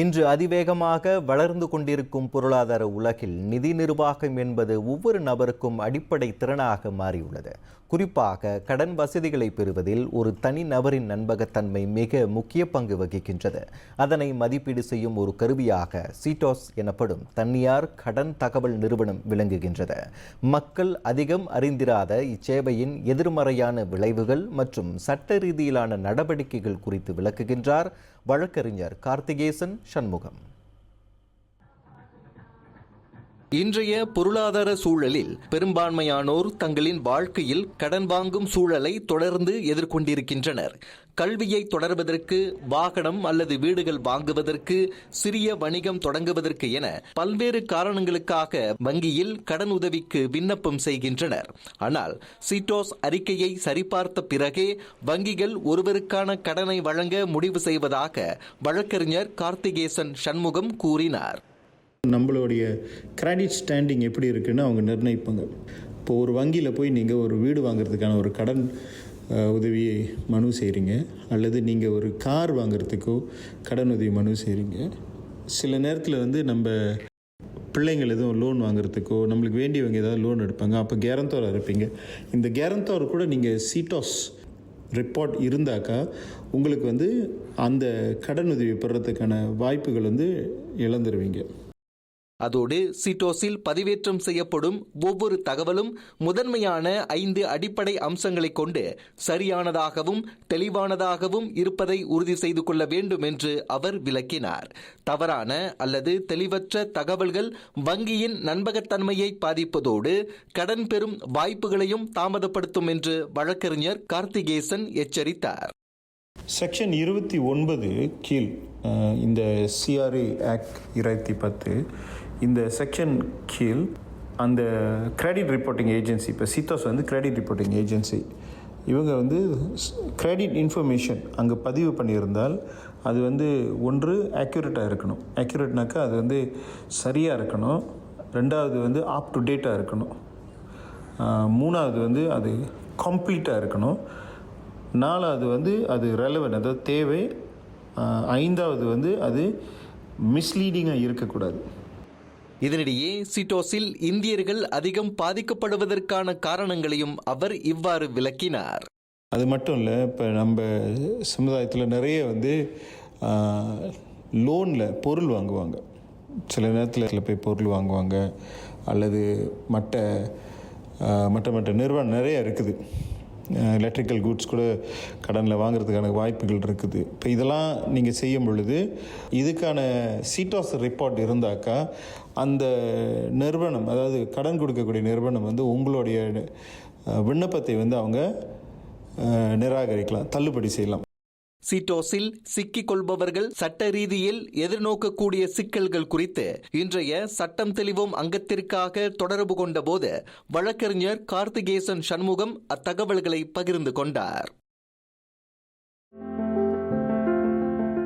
இன்று அதிவேகமாக வளர்ந்து கொண்டிருக்கும் பொருளாதார உலகில் நிதி நிர்வாகம் என்பது ஒவ்வொரு நபருக்கும் அடிப்படை திறனாக மாறியுள்ளது. குறிப்பாக கடன் வசதிகளை பெறுவதில் ஒரு தனி நபரின் நண்பகத்தன்மை மிக முக்கிய பங்கு வகிக்கின்றது. அதனை மதிப்பீடு செய்யும் ஒரு கருவியாக சீட்டோஸ் எனப்படும் தனியார் கடன் தகவல் நிறுவனம் விளங்குகின்றது. மக்கள் அதிகம் அறிந்திராத இச்சேவையின் எதிர்மறையான விளைவுகள் மற்றும் சட்ட ரீதியிலான நடவடிக்கைகள் குறித்து விளக்குகின்றார் வழக்கறிஞர் கார்த்திகேசன். சண்முகம் இன்றைய பொருளாதார சூழலில் பெரும்பான்மையானோர் தங்களின் வாழ்க்கையில் கடன் வாங்கும் சூழலை தொடர்ந்து எதிர்கொண்டிருக்கின்றனர். கல்வியை தொடர்வதற்கு வாகனம் அல்லது வீடுகள் வாங்குவதற்கு சிறிய வணிகம் தொடங்குவதற்கு என பல்வேறு காரணங்களுக்காக வங்கியில் கடன் உதவிக்கு விண்ணப்பம் செய்கின்றனர். ஆனால் சீட்டோஸ் அறிக்கையை சரிபார்த்த பிறகே வங்கிகள் ஒருவருக்கான கடனை வழங்க முடிவு செய்வதாக வழக்கறிஞர் கார்த்திகேசன் சண்முகம் கூறினார். நம்மளுடைய கிரெடிட் ஸ்டாண்டிங் எப்படி இருக்குன்னு அவங்க நிர்ணயிப்பாங்க. இப்போ ஒரு வங்கியில் போய் நீங்கள் ஒரு வீடு வாங்குறதுக்கான ஒரு கடன் உதவியை மனு செய்கிறீங்க அல்லது நீங்கள் ஒரு கார் வாங்குறதுக்கோ கடன் உதவி மனு செய்கிறீங்க சில நேரத்தில் வந்து நம்ம பிள்ளைங்கள் எதுவும் லோன் வாங்குறதுக்கோ நம்மளுக்கு வேண்டியவங்க ஏதாவது லோன் எடுப்பாங்க. அப்போ கேரந்தோராக இருப்பீங்க. இந்த கேரந்தோர் கூட நீங்கள் சீட்டாஸ் ரிப்போர்ட் இருந்தாக்கா உங்களுக்கு வந்து அந்த கடன் உதவி பெறத்துக்கான வாய்ப்புகள் வந்து இழந்துருவீங்க. அதோடு சிட்டோஸில் பதிவேற்றம் செய்யப்படும் ஒவ்வொரு தகவலும் முதன்மையான ஐந்து அடிப்படை அம்சங்களை கொண்டு சரியானதாகவும் தெளிவானதாகவும் இருப்பதை உறுதி செய்து கொள்ள வேண்டும் என்று அவர் விளக்கினார். தவறான அல்லது தெளிவற்ற தகவல்கள் வங்கியின் நண்பகத்தன்மையை பாதிப்பதோடு கடன் பெறும் வாய்ப்புகளையும் தாமதப்படுத்தும் என்று வழக்கறிஞர் கார்த்திகேசன் எச்சரித்தார். செக்ஷன் இருபத்தி ஒன்பது கீழ் இந்த சிஆர்ஏ ஆக்ட் இரண்டாயிரத்தி பத்து இந்த செக்ஷன் கீழ் அந்த கிரெடிட் ரிப்போர்ட்டிங் ஏஜென்சி இப்போ சித்தாஸ் வந்து கிரெடிட் ரிப்போர்ட்டிங் ஏஜென்சி இவங்க வந்து கிரெடிட் இன்ஃபர்மேஷன் அங்கே பதிவு பண்ணியிருந்தால் அது வந்து ஒன்று அக்யூரேட்டாக இருக்கணும். அக்யூரேட்னாக்கா அது வந்து சரியாக இருக்கணும். ரெண்டாவது வந்து ஆப் டு டேட்டாக இருக்கணும். மூணாவது வந்து அது கம்ப்ளீட்டாக இருக்கணும். நாலாவது வந்து அது ரெலவன் அதாவது தேவை. ஐந்தாவது வந்து அது மிஸ்லீடிங்காக இருக்கக்கூடாது. இதனிடையே சிட்டோஸில் இந்தியர்கள் அதிகம் பாதிக்கப்படுவதற்கான காரணங்களையும் அவர் இவ்வாறு விளக்கினார். அது மட்டும் இல்லை இப்போ நம்ம சமுதாயத்தில் நிறைய வந்து லோனில் பொருள் வாங்குவாங்க. சில நேரத்தில் போய் பொருள் வாங்குவாங்க. அல்லது மற்ற மற்ற மற்ற நிறுவனம் நிறைய இருக்குது. எலக்ட்ரிக்கல் கூட்ஸ் கூட கடனில் வாங்குறதுக்கான வாய்ப்புகள் இருக்குது. இப்போ இதெல்லாம் நீங்கள் செய்யும் பொழுது இதுக்கான சீட்டாஸ் ரிப்போர்ட் இருந்தாக்கா அந்த நிறுவனம் அதாவது கடன் கொடுக்கக்கூடிய நிறுவனம் வந்து உங்களுடைய விண்ணப்பத்தை வந்து அவங்க நிராகரிக்கலாம் தள்ளுபடி செய்யலாம். சீட்டோஸில் சிக்கிக் கொள்பவர்கள் சட்ட ரீதியில் எதிர்நோக்கக்கூடிய சிக்கல்கள் குறித்து இன்றைய சட்டம் தெளிவோம் அங்கத்திற்காக தொடர்பு கொண்டபோது வழக்கறிஞர் கார்த்திகேசன் சண்முகம் அத்தகவல்களை பகிர்ந்து கொண்டார்.